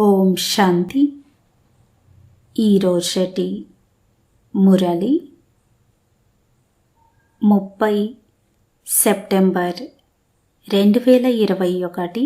ఓం శాంతి. ఈరోజటి మురళి ముప్పై సెప్టెంబర్ రెండు వేల ఇరవై ఒకటి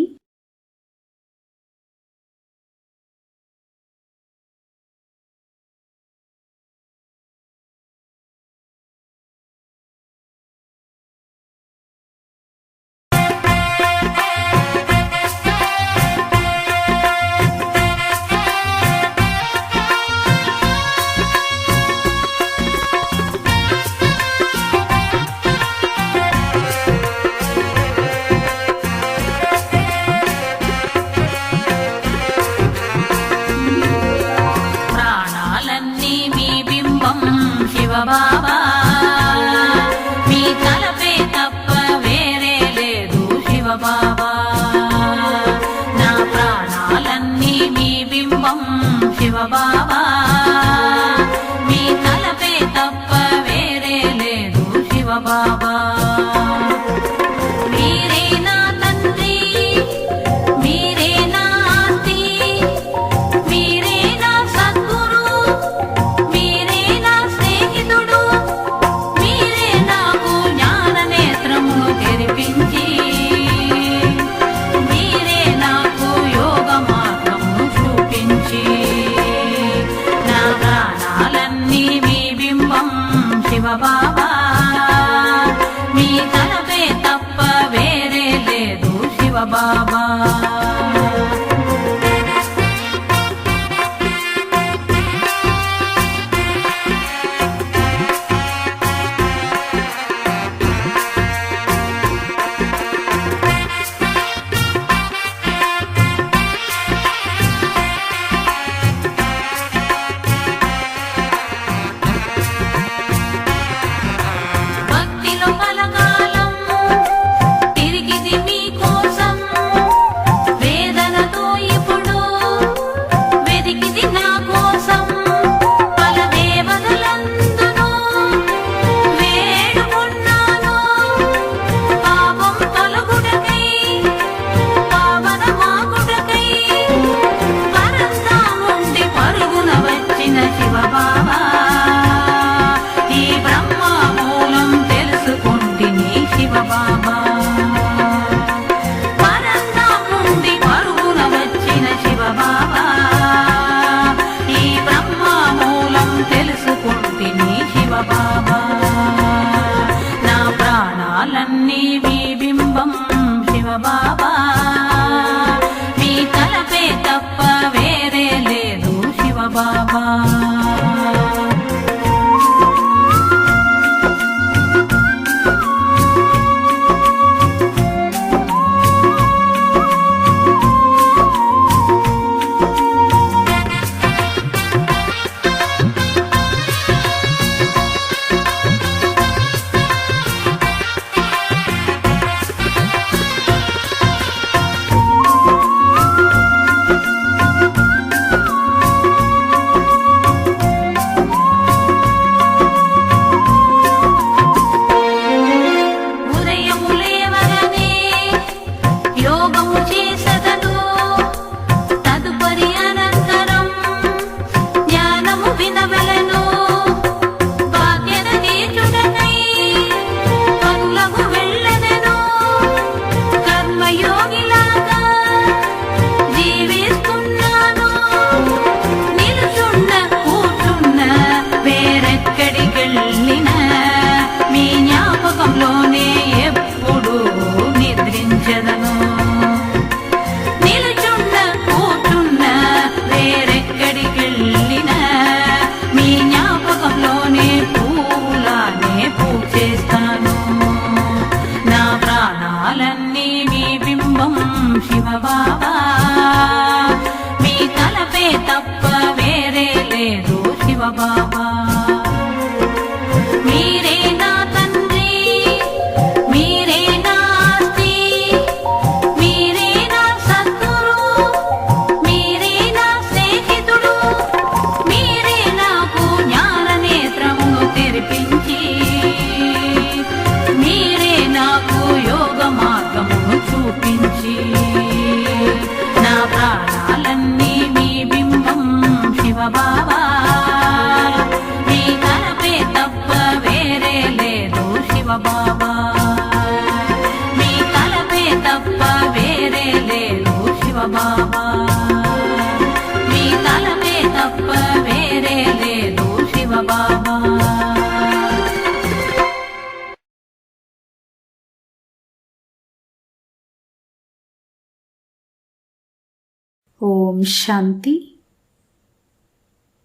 ఓం శాంతి.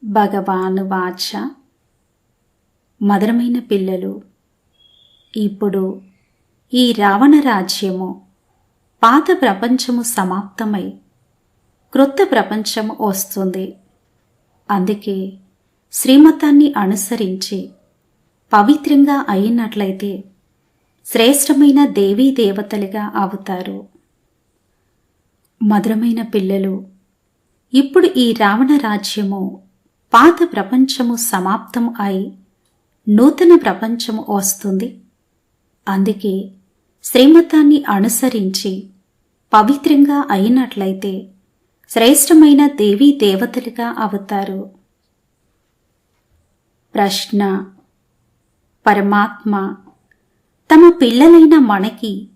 భగవాను వాచ. మధురమైన పిల్లలు ఇప్పుడు ఈ రావణ రాజ్యము పాత ప్రపంచము సమాప్తమై క్రొత్త ప్రపంచము వస్తుంది. అందుకే శ్రీమతాన్ని అనుసరించి పవిత్రంగా అయినట్లయితే శ్రేష్టమైన దేవీ దేవతలుగా అవుతారు. మధురమైన పిల్లలు ఇప్పుడు ఈ రావణ రాజ్యము పాత ప్రపంచము సమాప్తం అయి నూతన ప్రపంచము వస్తుంది. అందుకే శ్రీమతాన్ని అనుసరించి పవిత్రంగా అయినట్లయితే శ్రేష్టమైన దేవీ దేవతలుగా అవుతారు. ప్రశ్న పరమాత్మ తమ పిల్లలైన మనకి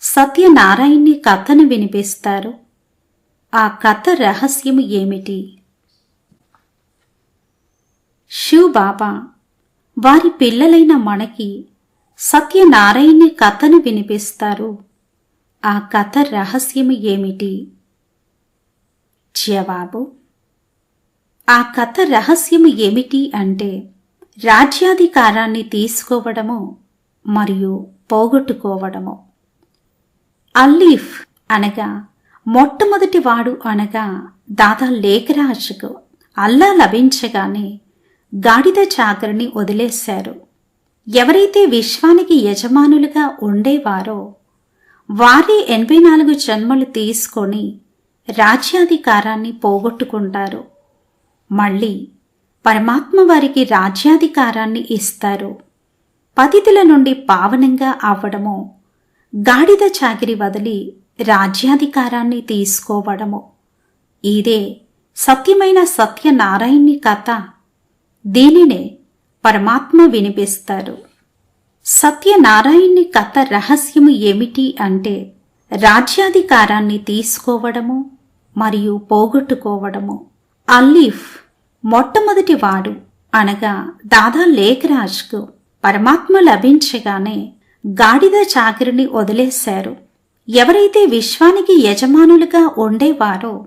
సత్యనారాయణి కథను వినిపిస్తారు. ఆ కథ రహస్యం ఏమిటి? శివ్ బాబా వారి పిల్లలైన మనకి సత్యనారాయణి కథను వినిపిస్తారు. ఆ కథ రహస్యం ఏమిటి? జవాబు ఆ కథ రహస్యం ఏమిటి అంటే రాజ్యాధికారాన్ని తీసుకోవడము మరియు పోగొట్టుకోవడము. అల్లీఫ్ అనగా మొట్టమొదటి వాడు అనగా దాదా లేఖరాజుకు అల్లా లభించగానే గాడిద చాకరిని వదిలేశారు. ఎవరైతే విశ్వానికి యజమానులుగా ఉండేవారో వారే ఎనభై నాలుగు జన్మలు తీసుకొని రాజ్యాధికారాన్ని పోగొట్టుకుంటారు. మళ్ళీ పరమాత్మ వారికి రాజ్యాధికారాన్ని ఇస్తారు. పతితుల నుండి పావనంగా అవ్వడము గాడిద చాకిరి వదిలి రాజ్యాధికారాన్ని తీసుకోవడము. ఇదే సత్యమైన సత్యనారాయణి కథ. దీనినే పరమాత్మ వినిపిస్తారు. సత్యనారాయణి కథ రహస్యము ఏమిటి అంటే రాజ్యాధికారాన్ని తీసుకోవడము మరియు పోగొట్టుకోవడము. అల్లీఫ్ మొట్టమొదటి వాడు అనగా దాదా లేఖరాజ్కు పరమాత్మ లభించగానే గాడిద చాకిరిని వదిలేశారు. ఎవరైతే విశ్వానికి యజమానులుగా ఉండేవారో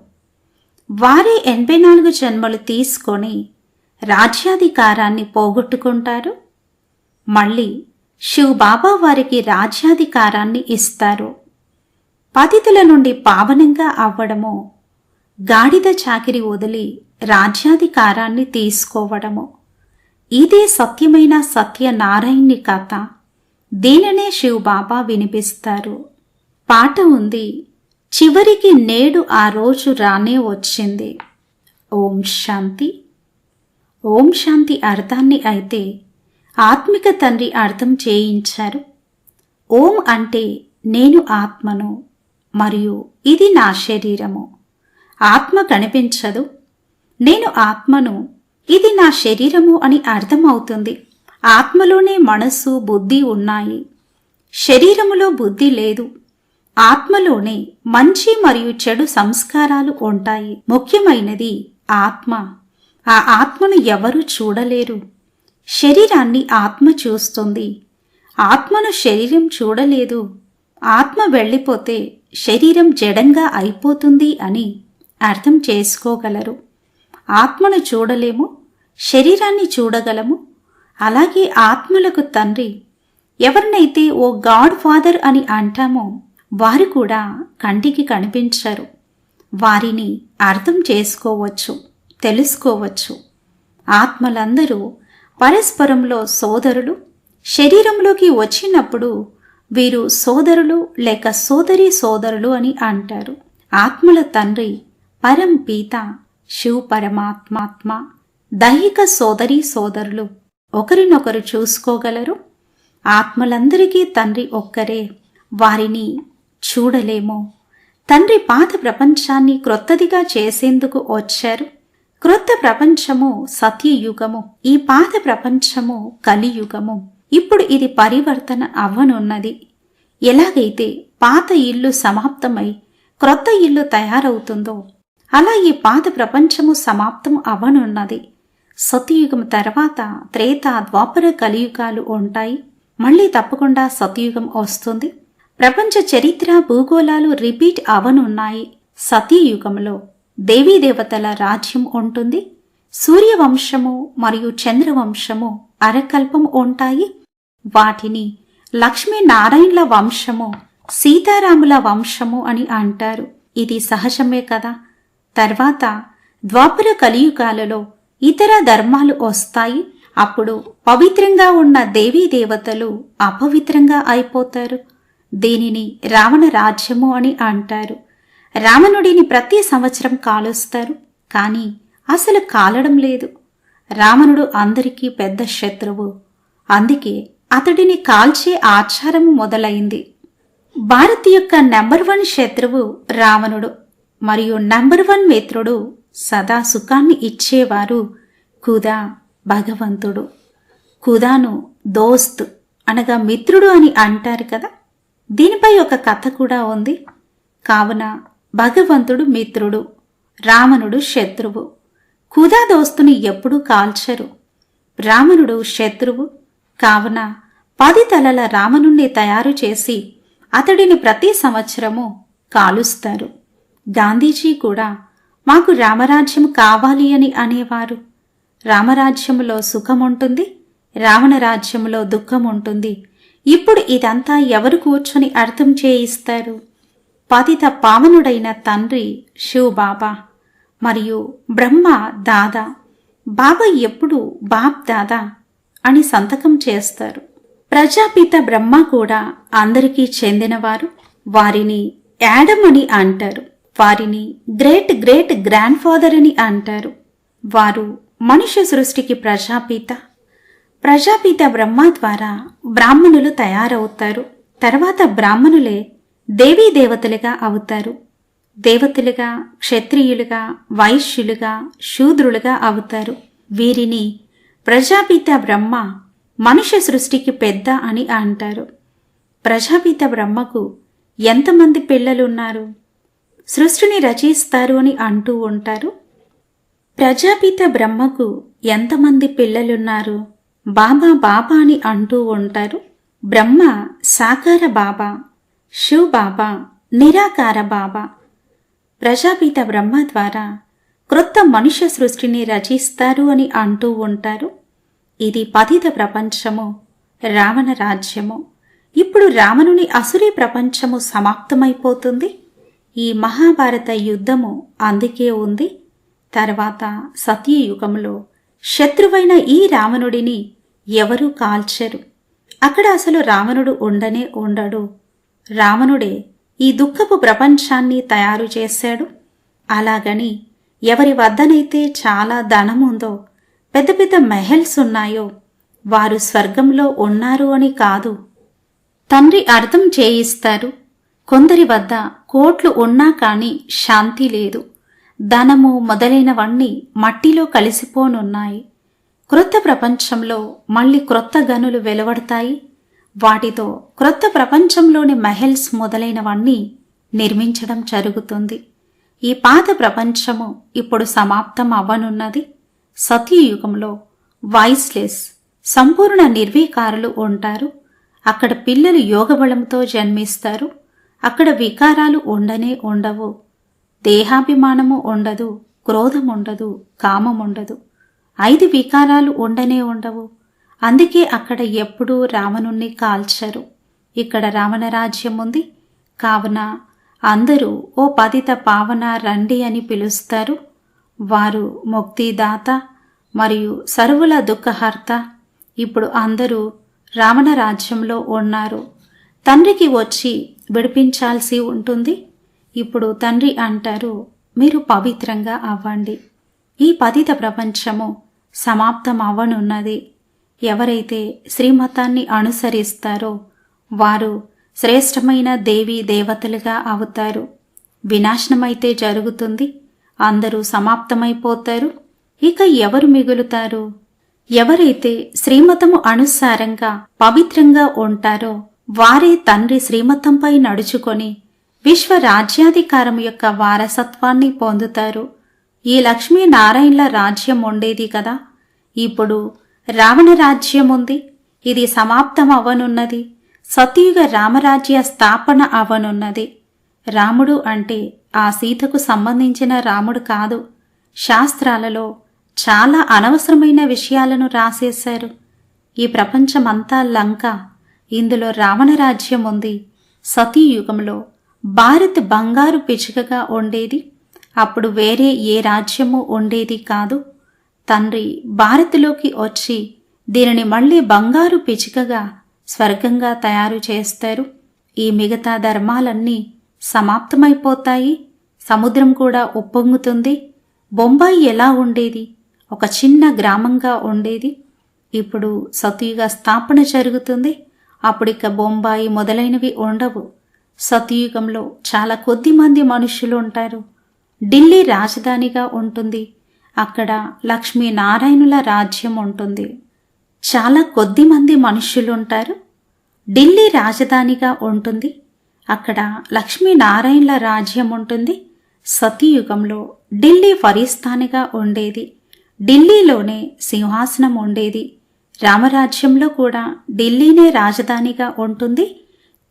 వారే ఎనభై నాలుగు జన్మలు తీసుకొని రాజ్యాధికారాన్ని పోగొట్టుకుంటారు. మళ్ళీ శివబాబా వారికి రాజ్యాధికారాన్ని ఇస్తారు. పతితుల నుండి పావనంగా అవ్వడము గాడిద చాకిరి వదిలి రాజ్యాధికారాన్ని తీసుకోవడము ఇదే సత్యమైన సత్యనారాయణి కథ. దీనినే శివబాబా వినిపిస్తారు. పాట ఉంది. చివరికి నేడు ఆ రోజు రానే వచ్చింది. ఓం శాంతి. ఓం శాంతి అర్థాన్ని అయితే ఆత్మిక తండ్రి అర్థం చేయించారు. ఓం అంటే నేను ఆత్మను మరియు ఇది నా శరీరము. ఆత్మ కనిపించదు. నేను ఆత్మను ఇది నా శరీరము అని అర్థమవుతుంది. ఆత్మలోనే మనస్సు బుద్ధి ఉన్నాయి. శరీరములో బుద్ధి లేదు. ఆత్మలోనే మంచి మరియు చెడు సంస్కారాలు ఉంటాయి. ముఖ్యమైనది ఆత్మ. ఆ ఆత్మను ఎవరు చూడలేరు. శరీరాన్ని ఆత్మ చూస్తుంది. ఆత్మను శరీరం చూడలేదు. ఆత్మ వెళ్ళిపోతే శరీరం జడంగా అయిపోతుంది అని అర్థం చేసుకోగలరు. ఆత్మను చూడలేము శరీరాన్ని చూడగలము. అలాగే ఆత్మలకు తండ్రి. ఎవరినైతే ఓ గాడ్ ఫాదర్ అని అంటామో వారు కూడా కంటికి కనిపించరు. వారిని అర్థం చేసుకోవచ్చు తెలుసుకోవచ్చు. ఆత్మలందరూ పరస్పరంలో సోదరులు శరీరంలోకి వచ్చినప్పుడు వీరు సోదరులు లేక సోదరి సోదరులు అని అంటారు. ఆత్మల తండ్రి పరం పీత శివ పరమాత్మాత్మ దైహిక సోదరి సోదరులు ఒకరినొకరు చూసుకోగలరు. ఆత్మలందరికీ తండ్రి ఒక్కరే. వారిని చూడలేము. తండ్రి పాత ప్రపంచాన్ని క్రొత్తదిగా చేసేందుకు వచ్చారు. క్రొత్త ప్రపంచము సత్యయుగము ఈ పాత ప్రపంచము కలియుగము. ఇప్పుడు ఇది పరివర్తన అవ్వనున్నది. ఎలాగైతే పాత ఇల్లు సమాప్తమై క్రొత్త ఇల్లు తయారవుతుందో అలా ఈ పాత ప్రపంచము సమాప్తం అవ్వనున్నది. సతయుగం తర్వాత త్రేత ద్వాపర కలియుగాలు ఉంటాయి. మళ్ళీ తప్పకుండా సతయుగం వస్తుంది. ప్రపంచ చరిత్ర భూగోళాలు రిపీట్ అవనున్నాయి. సతీయుగంలో దేవీదేవతల రాజ్యం ఉంటుంది. సూర్యవంశము మరియు చంద్రవంశము అరకల్పం ఉంటాయి. వాటిని లక్ష్మీనారాయణుల వంశము సీతారాముల వంశము అని అంటారు. ఇది సహజమే కదా? తర్వాత ద్వాపర కలియుగాలలో ఇతర ధర్మాలు వస్తాయి. అప్పుడు పవిత్రంగా ఉన్న దేవీ దేవతలు అపవిత్రంగా అయిపోతారు. దీనిని రావణ రాజ్యము అని అంటారు. రావణుడిని ప్రతి సంవత్సరం కాలుస్తారు కానీ అసలు కాలడం లేదు. రావణుడు అందరికీ పెద్ద శత్రువు. అందుకే అతడిని కాల్చే ఆచారం మొదలైంది. భారత్ యొక్క నెంబర్ వన్ శత్రువు రావణుడు మరియు నెంబర్ వన్ మిత్రుడు సదా సుఖాన్ని ఇచ్చేవారు కుదా భగవంతుడు. కుదాను దోస్త్ అనగా మిత్రుడు అని అంటారు కదా. దీనిపై ఒక కథ కూడా ఉంది. కావున భగవంతుడు మిత్రుడు రావణుడు శత్రువు. కుదా దోస్తుని ఎప్పుడూ కాల్చరు. రావణుడు శత్రువు. కావున పది తలల రావణుణ్ణి తయారు చేసి అతడిని ప్రతి సంవత్సరము కాలుస్తారు. గాంధీజీ కూడా మాకు రామరాజ్యం కావాలి అని అనేవారు. రామరాజ్యములో సుఖం ఉంటుంది రావణ రాజ్యంలో దుఃఖం ఉంటుంది ఇప్పుడు ఇదంతా ఎవరు కూర్చొని అర్థం చేయిస్తారు? పతిత పావనుడైన తండ్రి శివ్ బాబా మరియు బ్రహ్మ దాదా. బాబా ఎప్పుడు బాప్ దాదా అని సంతకం చేస్తారు. ప్రజాపిత బ్రహ్మ కూడా అందరికీ చెందినవారు. వారిని యాడమ్ అని అంటారు. వారిని గ్రేట్ గ్రేట్ గ్రాండ్ ఫాదర్ అని అంటారు. వారు మనుష్య సృష్టికి ప్రజాపిత. ప్రజాపిత బ్రహ్మ ద్వారా బ్రాహ్మణులు తయారవుతారు. తర్వాత బ్రాహ్మణులే దేవీ దేవతలుగా అవుతారు. దేవతలుగా క్షత్రియులుగా వైశ్యులుగా శూద్రులుగా అవుతారు. వీరిని ప్రజాపిత బ్రహ్మ మనుష్య సృష్టికి పెద్ద అని అంటారు. ప్రజాపిత బ్రహ్మకు ఎంతమంది పిల్లలున్నారు? సృష్టిని రచిస్తారు అని అంటూ ఉంటారు. ప్రజాపిత బ్రహ్మకు ఎంతమంది పిల్లలున్నారు? బాబా బాబా అని అంటూ ఉంటారు. బ్రహ్మ సాకార బాబా శివ్ బాబా నిరాకార బాబా. ప్రజాపిత బ్రహ్మ ద్వారా క్రొత్త మనుష్య సృష్టిని రచిస్తారు అని అంటూ ఉంటారు. ఇది పతిత ప్రపంచము రావణ రాజ్యము. ఇప్పుడు రావణుని అసురీ ప్రపంచము సమాప్తమైపోతుంది. ఈ మహాభారత యుద్ధము అందుకే ఉంది. తర్వాత సత్యయుగంలో శత్రువైన ఈ రావణుడిని ఎవరూ కాల్చరు. అక్కడ అసలు రావణుడు ఉండనే ఉండడు. రావణుడే ఈ దుఃఖపు ప్రపంచాన్ని తయారు చేశాడు. అలాగని ఎవరి వద్దనైతే చాలా ధనముందో పెద్ద పెద్ద మెహల్స్ ఉన్నాయో వారు స్వర్గంలో ఉన్నారు అని కాదు. తండ్రి అర్థం చేయిస్తారు. కొందరి వద్ద కోట్లు ఉన్నా కాని శాంతి లేదు. ధనము మొదలైనవన్నీ మట్టిలో కలిసిపోనున్నాయి. క్రొత్త ప్రపంచంలో మళ్ళీ క్రొత్త గనులు వెలువడతాయి. వాటితో క్రొత్త ప్రపంచంలోని మెహల్స్ మొదలైనవన్నీ నిర్మించడం జరుగుతుంది. ఈ పాత ప్రపంచము ఇప్పుడు సమాప్తం అవ్వనున్నది. సత్యయుగంలో వాయిస్లెస్ సంపూర్ణ నిర్వీకారులు ఉంటారు. అక్కడ పిల్లలు యోగబలంతో జన్మిస్తారు. అక్కడ వికారాలు ఉండనే ఉండవు. దేహాభిమానము ఉండదు. క్రోధం ఉండదు. కామం ఉండదు. ఐదు వికారాలు ఉండనే ఉండవు. అందుకే అక్కడ ఎప్పుడూ రావణుణ్ణి కాల్చరు. ఇక్కడ రావణ రాజ్యం ఉంది. కావున అందరూ ఓ పతిత పావన రండి అని పిలుస్తారు. వారు ముక్తిదాత మరియు సర్వుల దుఃఖహర్త. ఇప్పుడు అందరూ రావణ రాజ్యంలో ఉన్నారు. తండ్రికి వచ్చి విడిపించాల్సి ఉంటుంది. ఇప్పుడు తండ్రి అంటారు మీరు పవిత్రంగా అవ్వండి. ఈ పతిత ప్రపంచము సమాప్తం అవ్వనున్నది ఎవరైతే శ్రీమతాన్ని అనుసరిస్తారో వారు శ్రేష్టమైన దేవీ దేవతలుగా అవుతారు. వినాశనమైతే జరుగుతుంది. అందరూ సమాప్తమైపోతారు. ఇక ఎవరు మిగులుతారు? ఎవరైతే శ్రీమతము అనుసారంగా పవిత్రంగా ఉంటారో వారే తండ్రి శ్రీమతంపై నడుచుకొని విశ్వ రాజ్యాధికారం యొక్క వారసత్వాన్ని పొందుతారు. ఈ లక్ష్మీనారాయణల రాజ్యం ఉండేది కదా. ఇప్పుడు రావణ రాజ్యం ఉంది. ఇది సమాప్తం అవ్వనున్నది సతయుగ రామరాజ్య స్థాపన అవ్వనున్నది రాముడు అంటే ఆ సీతకు సంబంధించిన రాముడు కాదు. శాస్త్రాలలో చాలా అనవసరమైన విషయాలను రాసేశారు. ఈ ప్రపంచమంతా లంక. ఇందులో రావణ రాజ్యం ఉంది. సతీయుగంలో భారత్ బంగారు పిచుకగా ఉండేది. అప్పుడు వేరే ఏ రాజ్యము ఉండేది కాదు. తండ్రి భారత్లోకి వచ్చి దీనిని మళ్ళీ బంగారు పిచికగా స్వర్గంగా తయారు చేస్తారు. ఈ మిగతా ధర్మాలన్నీ సమాప్తమైపోతాయి. సముద్రం కూడా ఉప్పొంగుతుంది. బొంబాయి ఎలా ఉండేది? ఒక చిన్న గ్రామంగా ఉండేది. ఇప్పుడు సతయుగ స్థాపన జరుగుతుంది. అప్పుడిక బొంబాయి మొదలైనవి ఉండవు. సతయుగంలో చాలా కొద్ది మంది మనుషులు ఉంటారు. ఢిల్లీ రాజధానిగా ఉంటుంది. అక్కడ లక్ష్మీనారాయణుల రాజ్యం ఉంటుంది. చాలా కొద్ది మంది ఉంటారు ఢిల్లీ రాజధానిగా ఉంటుంది. అక్కడ లక్ష్మీనారాయణుల రాజ్యం ఉంటుంది. సతీయుగంలో ఢిల్లీ ఫరిస్థానిగా ఉండేది. ఢిల్లీలోనే సింహాసనం ఉండేది. రామరాజ్యంలో కూడా ఢిల్లీనే రాజధానిగా ఉంటుంది.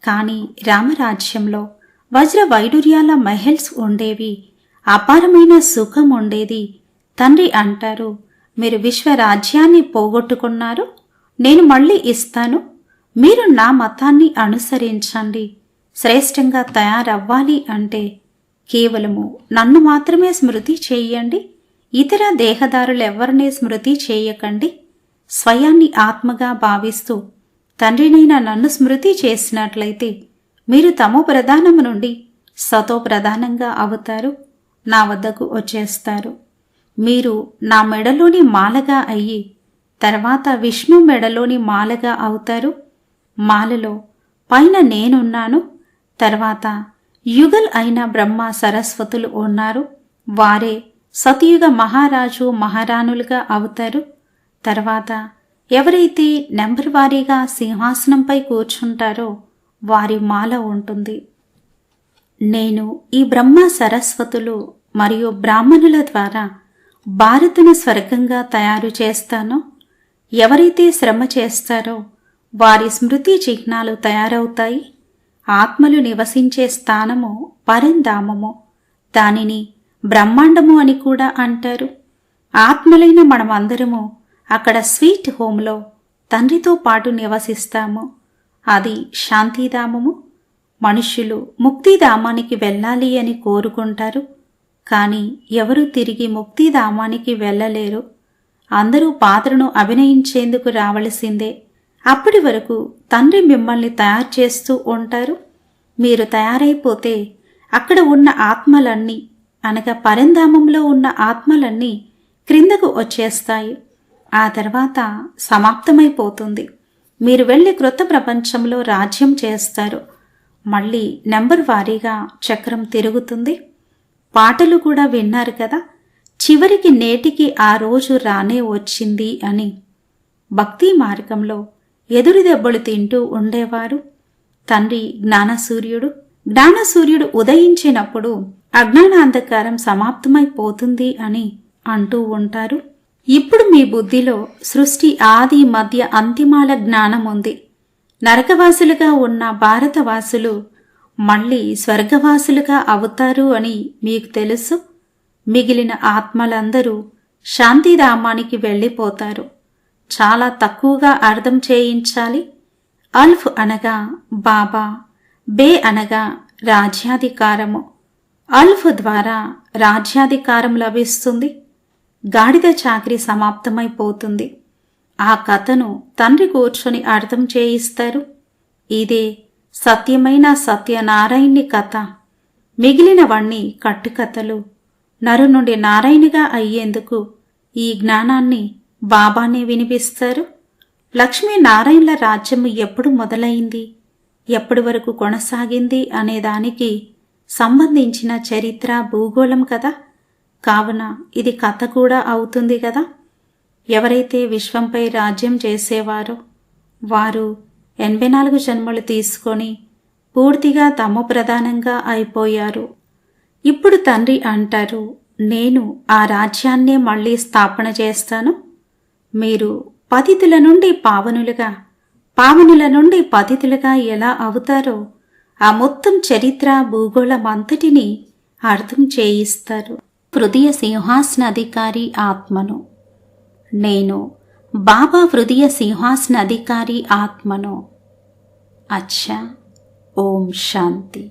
కానీ రామరాజ్యంలో వజ్ర వైడూర్యాల మహల్స్ ఉండేవి. అపారమైన సుఖం ఉండేది. తండ్రి అంటారు మీరు విశ్వరాజ్యాన్ని పోగొట్టుకున్నారు నేను మళ్ళీ ఇస్తాను మీరు నా మతాన్ని అనుసరించండి శ్రేష్టంగా తయారవ్వాలి అంటే కేవలము నన్ను మాత్రమే స్మృతి చేయండి ఇతర దేహదారులెవరినే స్మృతి చేయకండి స్వయాన్ని ఆత్మగా భావిస్తూ తండ్రినైనా నన్ను స్మృతి చేసినట్లయితే మీరు తమో ప్రధానము నుండి సతో ప్రధానంగా అవుతారు. నా వద్దకు వచ్చేస్తారు. మీరు నా మెడలోని మాలగా అయ్యి తర్వాత విష్ణు మెడలోని మాలగా అవుతారు. మాలలో పైన నేనున్నాను తర్వాత యుగల్ అయిన బ్రహ్మ సరస్వతులు ఉన్నారు. వారే సతయుగ మహారాజు మహారాణులుగా అవుతారు. తర్వాత ఎవరైతే నెంబర్ వారీగా సింహాసనంపై కూర్చుంటారో వారి మాల ఉంటుంది. నేను ఈ బ్రహ్మ సరస్వతులు మరియు బ్రాహ్మణుల ద్వారా భారతను స్వర్గంగా తయారు చేస్తానో ఎవరైతే శ్రమ చేస్తారో వారి స్మృతి చిహ్నాలు తయారవుతాయి. ఆత్మలు నివసించే స్థానము పరంధామము. దానిని బ్రహ్మాండము అని కూడా అంటారు. ఆత్మలైన మనమందరము అక్కడ స్వీట్ హోమ్లో తండ్రితో పాటు నివసిస్తాము. అది శాంతిధామము. మనుష్యులు ముక్తిధామానికి వెళ్ళాలి అని కోరుకుంటారు. కానీ ఎవరు తిరిగి ముక్తిధామానికి వెళ్ళలేరు. అందరూ పాత్రను అభినయించేందుకు రావలసిందే. అప్పటి వరకు తండ్రి మిమ్మల్ని తయారు చేస్తూ ఉంటారు. మీరు తయారైపోతే అక్కడ ఉన్న ఆత్మలన్నీ అనగా పరంధామంలో ఉన్న ఆత్మలన్నీ క్రిందకు వచ్చేస్తాయి. ఆ తర్వాత సమాప్తమైపోతుంది. మీరు వెళ్ళి క్రొత్త ప్రపంచంలో రాజ్యం చేస్తారు. మళ్ళీ నెంబర్ వారీగా చక్రం తిరుగుతుంది. పాటలు కూడా విన్నారు కదా. చివరికి నేటికి ఆ రోజు రానే వచ్చింది అని. భక్తి మార్గంలో ఎదురు దెబ్బలు తింటూ ఉండేవారు. తండ్రి జ్ఞానసూర్యుడు. జ్ఞానసూర్యుడు ఉదయించినప్పుడు అజ్ఞానాంధకారం సమాప్తమైపోతుంది అని అంటూ ఉంటారు. ఇప్పుడు మీ బుద్ధిలో సృష్టి ఆది మధ్య అంతిమాల జ్ఞానం ఉంది నరకవాసులుగా ఉన్న భారతవాసులు మళ్ళీ స్వర్గవాసులుగా అవుతారు అని మీకు తెలుసు? మిగిలిన ఆత్మలందరూ శాంతిధామానికి వెళ్ళిపోతారు. చాలా తక్కువగా అర్థం చేయించాలి? అల్ఫ్ అనగా బాబా బే అనగా రాజ్యాధికారము. అల్ఫ్ ద్వారా రాజ్యాధికారం లభిస్తుంది. గాడిద చాకరీ సమాప్తమైపోతుంది. ఆ కథను తండ్రి కూర్చొని అర్థం చేయిస్తారు. ఇదే సత్యమైన సత్యనారాయణి కథ. మిగిలినవన్నీ కట్టుకథలు. నరు నుండి నారాయణిగా అయ్యేందుకు ఈ జ్ఞానాన్ని బాబానే వినిపిస్తారు. లక్ష్మీనారాయణల రాజ్యము ఎప్పుడు మొదలైంది? ఎప్పటి వరకు కొనసాగింది అనే దానికి సంబంధించిన చరిత్ర భూగోళం కదా. కావున ఇది కథ కూడా అవుతుంది కదా. ఎవరైతే విశ్వంపై రాజ్యం చేసేవారో వారు ఎనభై నాలుగు జన్మలు తీసుకొని పూర్తిగా తమ ప్రధానంగా అయిపోయారు. ఇప్పుడు తండ్రి అంటారు నేను ఆ రాజ్యాన్నే మళ్ళీ స్థాపన చేస్తాను. మీరు పతితుల నుండి పావనులుగా పావనుల నుండి పతితులుగా ఎలా అవుతారో ఆ మొత్తం చరిత్ర భూగోళమంతటిని అర్థం చేయిస్తారు. హృదయ సింహాసనాధికారి ఆత్మను నేను బాబా హృదయ సింహాసనాధికారి ఆత్మను. అచ్చా. ఓం శాంతి.